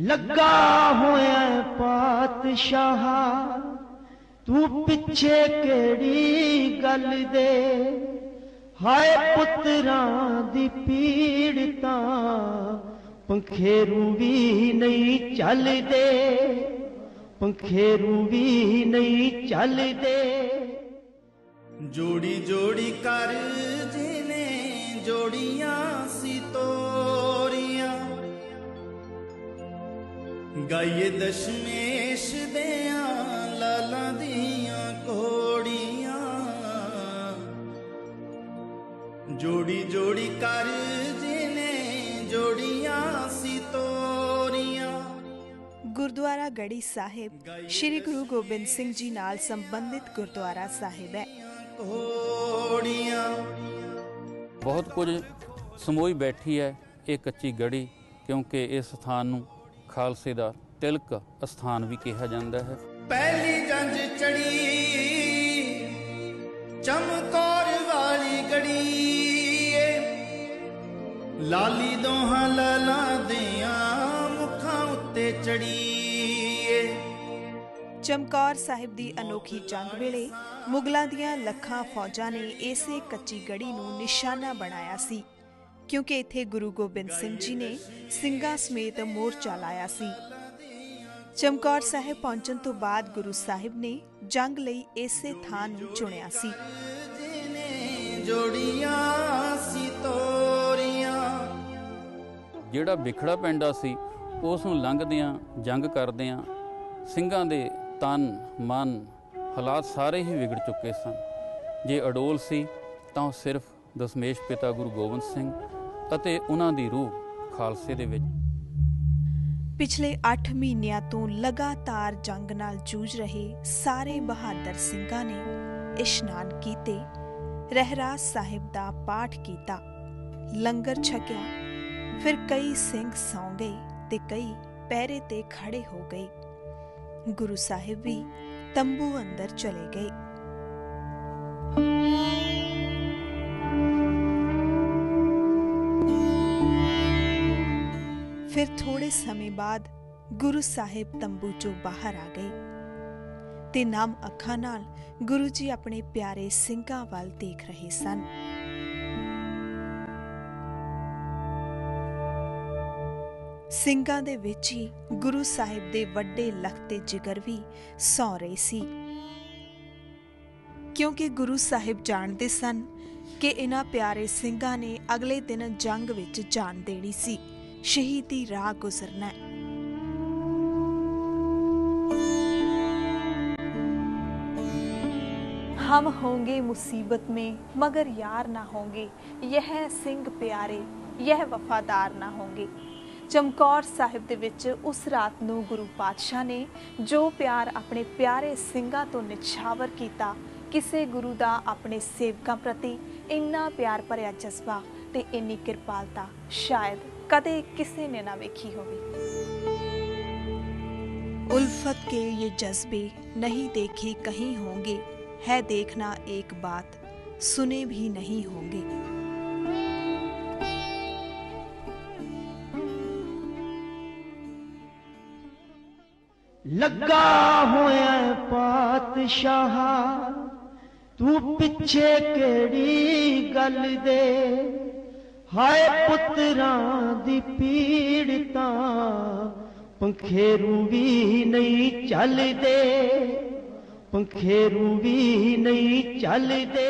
ਲੱਗਾ ਹੋਇਆ ਪਾਤਸ਼ਾਹ, ਤੂੰ ਪਿੱਛੇ ਕਿਹੜੀ ਗੱਲ ਦੇ? ਹਾਏ ਪੁੱਤਰਾਂ ਦੀ ਪੀੜ ਤਾਂ ਪੰਖੇਰੂ ਵੀ ਨਹੀਂ ਚੱਲਦੇ, ਪੰਖੇਰੂ ਵੀ ਨਹੀਂ ਚੱਲਦੇ। ਜੋੜੀ ਜੋੜੀ ਕਰ ਜਿਨੇ ਜੋੜੀਆਂ ਗਾਈਏ ਦਸ਼ਮੇਸ਼ ਦਿਆਂ ਲਾਲਾਂ ਦੀਆਂ ਕੋੜੀਆਂ ਜੋੜੀ ਜੋੜੀ ਕਰ ਜਿਨੇ ਜੋੜੀਆਂ ਸੀ ਤੋਰੀਆਂ। ਗੁਰਦੁਆਰਾ ਗੜੀ ਸਾਹਿਬ ਸ੍ਰੀ ਗੁਰੂ ਗੋਬਿੰਦ ਸਿੰਘ ਜੀ ਨਾਲ ਸੰਬੰਧਿਤ ਗੁਰਦੁਆਰਾ ਸਾਹਿਬ ਹੈ। ਕੋੜੀਆਂ ਬਹੁਤ ਕੁਝ ਸਮੋਈ ਬੈਠੀ ਹੈ ਇਹ ਕੱਚੀ ਗੜੀ ਕਿਉਂਕਿ ਇਸ ਸਥਾਨ ਨੂੰ ਖਾਲਸੇ ਦਾ ਤਿਲਕ ਅਸਥਾਨ ਵੀ ਕਿਹਾ ਜਾਂਦਾ ਹੈ। ਪਹਿਲੀ ਜੰਜ ਚੜੀ ਚਮਕੌਰ ਵਾਲੀ ਗੜੀ ਏ। ਲਾਲੀ ਦੋਹਾਂ ਲਾਲਾਂ ਦਿਆਂ ਮੁਖਾਂ ਉੱਤੇ ਚੜੀ ਏ। ਚਮਕੌਰ ਸਾਹਿਬ ਦੀ ਅਨੋਖੀ ਜੰਗ ਵੇਲੇ ਮੁਗਲਾਂ ਦੀਆਂ ਲੱਖਾਂ ਫੌਜਾਂ ਨੇ ਇਸੇ ਕੱਚੀ ਗੜੀ ਨੂੰ ਨਿਸ਼ਾਨਾ ਬਣਾਇਆ ਸੀ ਕਿਉਂਕਿ ਇੱਥੇ ਗੁਰੂ ਗੋਬਿੰਦ ਸਿੰਘ ਜੀ ਨੇ ਸਿੰਘਾਂ ਸਮੇਤ ਮੋਰਚਾ ਲਾਇਆ ਸੀ। ਚਮਕੌਰ ਸਾਹਿਬ ਪਹੁੰਚਣ ਤੋਂ ਬਾਅਦ ਗੁਰੂ ਸਾਹਿਬ ਨੇ ਜੰਗ ਲਈ ਇਸੇ ਥਾਂ ਨੂੰ ਚੁਣਿਆ ਸੀ। ਜੋੜੀਆਂ ਸੀ ਤੋਰੀਆਂ ਜਿਹੜਾ ਵਿਖੜਾ ਪੈਂਡਾ ਸੀ, ਉਸ ਨੂੰ ਲੰਘਦਿਆਂ, ਜੰਗ ਕਰਦਿਆਂ ਸਿੰਘਾਂ ਦੇ ਤਨ, ਮਨ, ਹਾਲਾਤ ਸਾਰੇ ਹੀ ਵਿਗੜ ਚੁੱਕੇ ਸਨ। ਜੇ ਅਡੋਲ ਸੀ, ਤਾਂ ਉਹ ਸਿਰਫ ਦਸ਼ਮੇਸ਼ ਪਿਤਾ ਗੁਰੂ ਗੋਬਿੰਦ ਸਿੰਘ ਅਤੇ ਉਹਨਾਂ ਦੀ ਰੂਹ ਖਾਲਸੇ ਦੇ ਵਿੱਚ ਪਿਛਲੇ 8 ਮਹੀਨਿਆਂ ਤੋਂ ਲਗਾਤਾਰ ਜੰਗ ਨਾਲ ਜੂਝ ਰਹੇ ਸਾਰੇ ਬਹਾਦਰ ਸਿੰਘਾਂ ਨੇ ਇਸ਼ਨਾਨ ਕੀਤੇ। ਰਹਿਰਾਸ ਸਾਹਿਬ ਦਾ ਪਾਠ ਕੀਤਾ। ਲੰਗਰ ਛਕਿਆ। ਫਿਰ ਕਈ ਸਿੰਘ ਸੌਂ ਗਏ ਤੇ ਕਈ ਪਹਿਰੇ ਤੇ ਖੜੇ ਹੋ ਗਏ। ਗੁਰੂ ਸਾਹਿਬ ਵੀ ਤੰਬੂ ਅੰਦਰ ਚਲੇ ਗਏ। ਫਿਰ ਥੋੜੇ ਸਮੇਂ ਬਾਅਦ ਗੁਰੂ ਸਾਹਿਬ ਤੰਬੂ ਚੋਂ ਬਾਹਰ ਆ ਗਏ ਤੇ ਨਾਮ ਅੱਖਾਂ ਨਾਲ ਗੁਰੂ ਜੀ ਆਪਣੇ ਪਿਆਰੇ ਸਿੰਘਾਂ ਵੱਲ ਦੇਖ ਰਹੇ ਸਨ ਸਿੰਘਾਂ ਦੇ ਵਿੱਚ ਹੀ ਗੁਰੂ ਸਾਹਿਬ ਦੇ ਵੱਡੇ ਲਖਤੇ ਜਿਗਰ ਵੀ ਸੌ ਰਹੇ ਸੀ ਕਿਉਂਕਿ ਗੁਰੂ ਸਾਹਿਬ ਜਾਣਦੇ ਸਨ ਕਿ ਇਹਨਾਂ ਪਿਆਰੇ ਸਿੰਘਾਂ ਨੇ ਅਗਲੇ ਦਿਨ ਜੰਗ ਵਿੱਚ ਜਾਨ ਦੇਣੀ ਸੀ ਸ਼ਹੀਦੀ ਰਾਹ ਗੁਜ਼ਰਨਾ ਹੈ हम होंगे मुसीबत में मगर यार ना होंगे यह ਸਿੰਘ ਪਿਆਰੇ यह ਵਫਾਦਾਰ ਨਾ ਹੋਣਗੇ ਚਮਕੌਰ ਸਾਹਿਬ ਦੇ ਵਿੱਚ ਉਸ ਰਾਤ ਨੂੰ ਗੁਰੂ ਪਾਤਸ਼ਾਹ ਨੇ ਜੋ ਪਿਆਰ ਆਪਣੇ ਪਿਆਰੇ ਸਿੰਘਾਂ ਤੋਂ ਨਿਛਾਵਰ ਕੀਤਾ ਕਿਸੇ ਗੁਰੂ ਦਾ ਆਪਣੇ ਸੇਵਕਾਂ ਪ੍ਰਤੀ ਇੰਨਾ ਪਿਆਰ ਭਰਿਆ ਜਜ਼ਬਾ ਤੇ ਇੰਨੀ ਕਿਰਪਾਲਤਾ ਸ਼ਾਇਦ ਕਦੇ ਕਿਸੇ ਨੇ ਨਾ ਵੇਖੀ ਹੋਵੇ उल्फत के ये जज्बे नहीं देखे कहीं होंगे है देखना एक बात सुने भी नहीं होंगे ਲੱਗਾ ਹੋਇਆ ਪਾਤਸ਼ਾਹ ਤੂੰ ਪਿੱਛੇ ਕਿਹੜੀ ਗੱਲ ਦੇ ਹਾਏ ਪੁੱਤਰਾਂ ਦੀ ਪੀੜ ਤਾਂ ਪੰਖੇਰੂ ਵੀ ਨਹੀਂ ਚੱਲਦੇ ਪੰਖੇਰੂ ਵੀ ਨਹੀਂ ਚੱਲਦੇ।